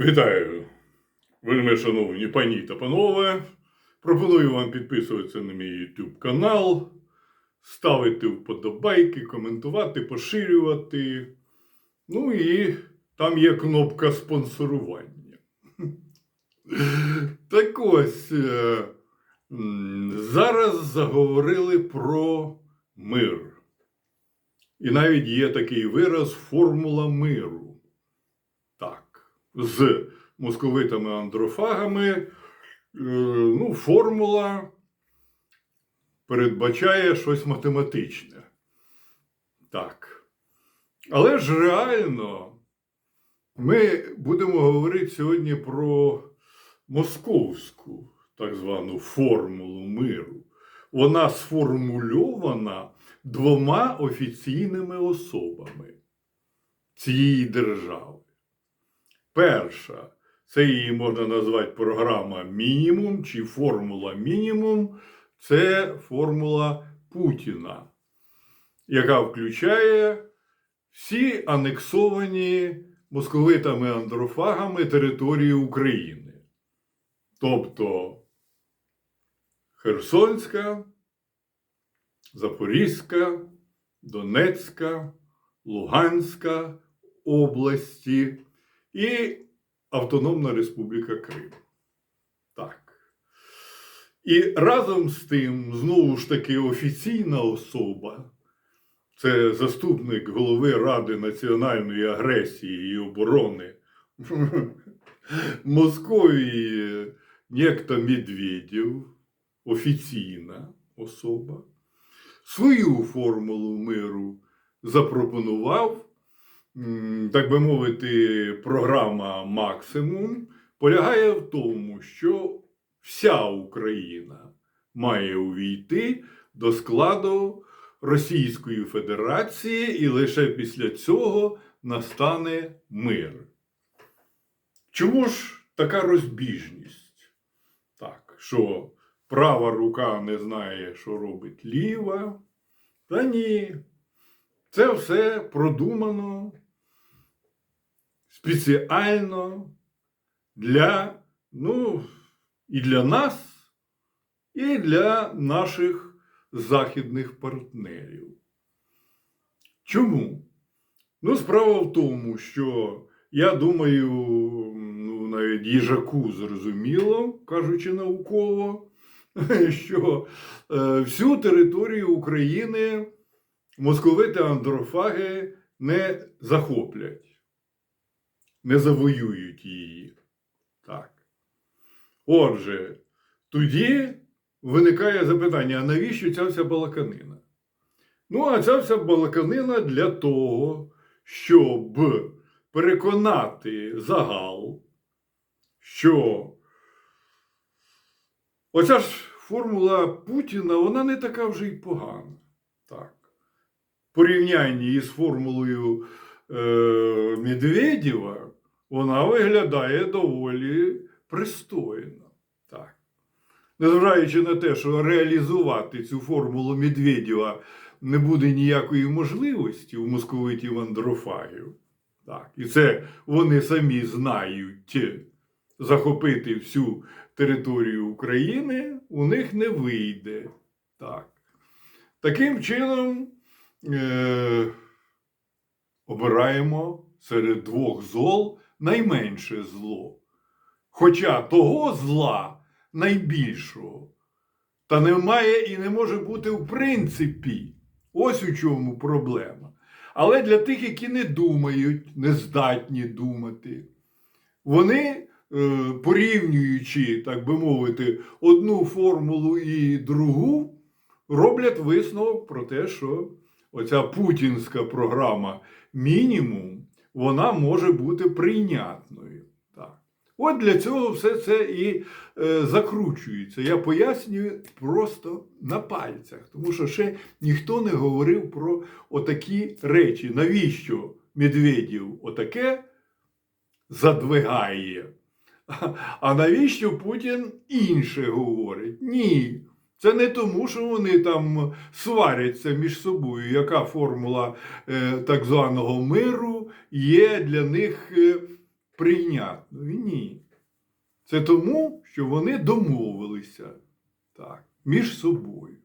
Вітаю, вельми шановні пані та панове. Пропоную вам підписуватися на мій YouTube канал, ставити вподобайки, коментувати, поширювати. Ну і там є кнопка спонсорування. Так ось е, зараз заговорили про мир. І навіть є такий вираз формула миру. З московитами-андрофагами е, ну, формула передбачає щось математичне. Так. Але ж реально ми будемо говорити сьогодні про московську так звану формулу миру. Вона сформульована двома офіційними особами цієї держави. Перша, це її можна назвати програма мінімум чи формула мінімум, це формула Путіна, яка включає всі анексовані московитами-андрофагами території України. Тобто Херсонська, Запорізька, Донецька, Луганська області і Автономна Республіка Крим. Так. І разом з тим, знову ж таки, офіційна особа, це заступник голови Ради національної агресії і оборони Московії некто Медведєв, офіційна особа, свою формулу миру запропонував так би мовити, програма Максимум полягає в тому, що вся Україна має увійти до складу Російської Федерації, і лише після цього настане мир. Чому ж така розбіжність? Так, що права рука не знає, що робить ліва? Та ні. Це все продумано спеціально для, ну, і для нас, і для наших західних партнерів. Чому? Ну, справа в тому, що я думаю, ну, навіть їжаку зрозуміло, кажучи науково, що е, всю територію України московити андрофаги не захоплять, не завоюють її. Так. Отже, тоді виникає запитання: а навіщо ця вся балаканина? Ну, а ця вся балаканина для того, щоб переконати загал, що оця ж формула Путіна, вона не така вже й погана. Так. В порівнянні із формулою е, Медведєва, вона виглядає доволі пристойно. Так. Незважаючи на те, що реалізувати цю формулу Медведєва не буде ніякої можливості у московитів андрофагів. Так. І це вони самі знають захопити всю територію України, у них не вийде. Так. Таким чином е- обираємо серед двох зол найменше зло. Хоча того зла найбільшого, та немає і не може бути в принципі. Ось у чому проблема. Але для тих, які не думають, не здатні думати, вони, е, порівнюючи, так би мовити, одну формулу і другу, роблять висновок про те, що оця путінська програма мінімум, вона може бути прийнятною. Так. От для цього все це і е, закручується. Я пояснюю просто на пальцях, тому що ще ніхто не говорив про отакі речі. Навіщо Медведєв отаке задвигає? А навіщо Путін інше говорить? Ні. Це не тому, що вони там сваряться між собою, яка формула е, так званого миру є для них е, прийнятною. Ні. Це тому, що вони домовилися так, між собою.